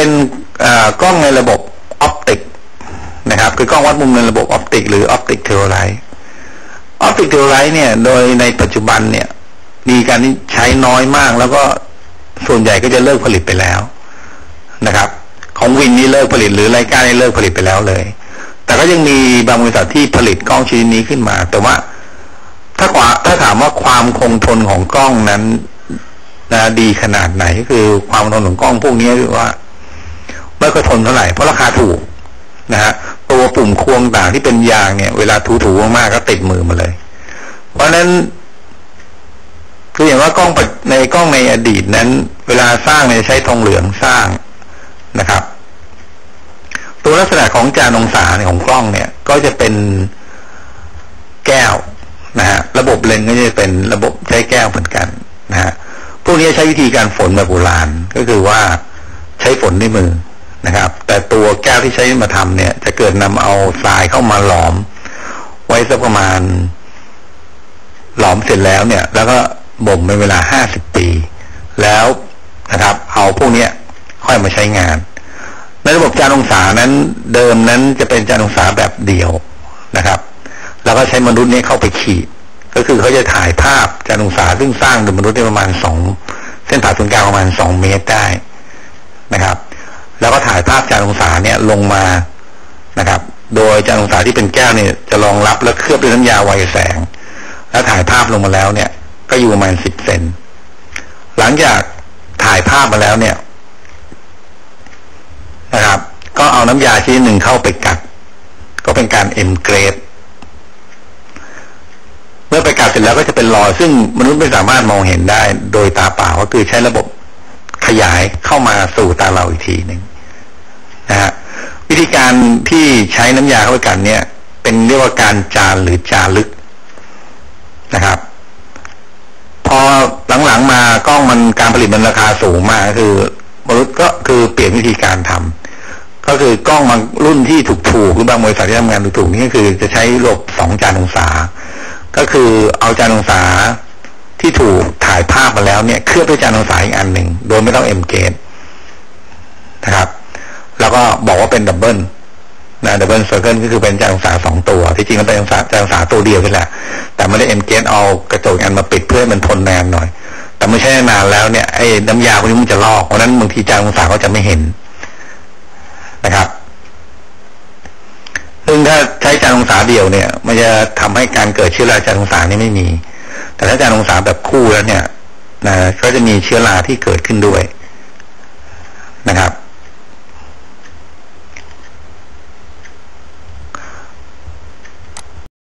เป็นกล้องในระบบออปติกนะครับคือกล้องวัดมุมในระบบออปติกหรือออปติกเทโรไลท์ออปติกเทโรไลท์เนี่ยโดยในปัจจุบันเนี่ย มีการใช้น้อยมาก แล้วก็ส่วนใหญ่ก็จะเลิกผลิตไปแล้วนะครับ ของวินนี่เลิกผลิตหรือรายการนี่เลิกผลิตไปแล้วเลย แต่ก็ยังมีบางบริษัทที่ผลิตกล้องชนิดนี้ขึ้นมา แต่ว่าถ้าว่าถ้าถามว่าความคงทนของกล้องนั้นนะดีขนาดไหนคือความทนของกล้องพวกนี้คือว่า ไม่ค่อยทนเท่าไหร่เพราะราคาถูกนะฮะตัวปุ่มควงต่างที่เป็นยางเนี่ย เวลาถูๆมากๆก็ติดมือมาเลย เพราะฉะนั้นคืออย่างว่ากล้องในกล้องในอดีตนั้น เวลาสร้างเนี่ยใช้ทองเหลืองสร้างนะครับ ตัวลักษณะของจานองศาเนี่ยของกล้องเนี่ย ก็จะเป็นแก้วนะฮะระบบเลนก็จะเป็นระบบใช้แก้วเหมือนกันนะฮะพวกนี้ใช้วิธีการฝนแบบโบราณก็คือว่าใช้ฝนด้วยมือ นะครับ แต่ตัวแก้วที่ใช้มาทำเนี่ย จะเกิดนำเอาทรายเข้ามาหลอม ไว้สักประมาณ หลอมเสร็จแล้วเนี่ย แล้วก็บ่มเป็นเวลาห้าสิบปี แล้วนะครับ เอาพวกนี้ค่อยมาใช้งาน ในระบบจานองศานั้นเดิมนั้นจะเป็นจานองศาแบบเดียวนะครับ แล้วก็ใช้มนุษย์นี้เข้าไปขีด ก็คือเขาจะถ่ายภาพจานองศาซึ่งสร้างโดยมนุษย์ได้ประมาณสองเส้นผ่าศูนย์กลางประมาณสองเมตรได้นะครับ แล้วก็ถ่ายภาพจานองศาเนี่ยลงมานะครับ โดยจานองศาที่เป็นแก้วเนี่ยจะรองรับและเคลือบด้วยน้ำยาไวแสง แล้วถ่ายภาพลงมาแล้วเนี่ย ก็อยู่ประมาณสิบเซนหลังจากถ่ายภาพมาแล้วเนี่ยนะครับ ก็เอาน้ำยาชนิดหนึ่งเข้าไปกัด ก็เป็นการเอ็มเกรดเมื่อไปกัดเสร็จแล้วก็จะเป็นรอยซึ่งมนุษย์ไม่สามารถมองเห็นได้ โดยตาเปล่าก็คือใช้ระบบขยายเข้ามาสู่ตาเราอีกทีหนึ่ง นะฮะวิธีการที่ใช้น้ำยาเข้าไปกันเนี่ย เป็นเรียกว่าการจานหรือจารึกนะครับ พอหลังๆมากล้องมันการผลิตมันราคาสูงมากคือ มนุษย์ก็คือเปลี่ยนวิธีการทำก็คือกล้องบางรุ่นที่ถูกๆหรือบางบริษัทที่ทำงานถูกๆนี่ก็คือ จะใช้ระบบสองจานองศา ก็คือเอาจานองศาที่ถูกถ่ายภาพมาแล้วเนี่ยเคลือบด้วยจานองศาอีกอันหนึ่งโดยไม่ต้องเอ็มเกตนะครับ แล้วก็บอกว่าเป็นดับเบิลนะดับเบิลเซอร์เคิลก็คือเป็นจานองศาสองตัวที่จริงมันเป็นจางศาจานองศาตัวเดียวนี่แหละ แต่ไม่ได้เอ็มเกตเอากระจกอันมาปิดเพื่อให้มันทนแนนหน่อย แต่ไม่ใช่นานแล้วเนี่ยไอ้น้ำยาพวกนี้มันจะลอกเพราะนั้นบางทีจานองศาก็จะไม่เห็นนะครับซึ่งถ้าใช้จานองศาเดียวเนี่ย มันจะทำให้การเกิดเชื้อราจานองศานี่ไม่มี แต่ถ้าจานองศาแบบคู่แล้วเนี่ยนะก็จะมีเชื้อราที่เกิดขึ้นด้วยนะครับ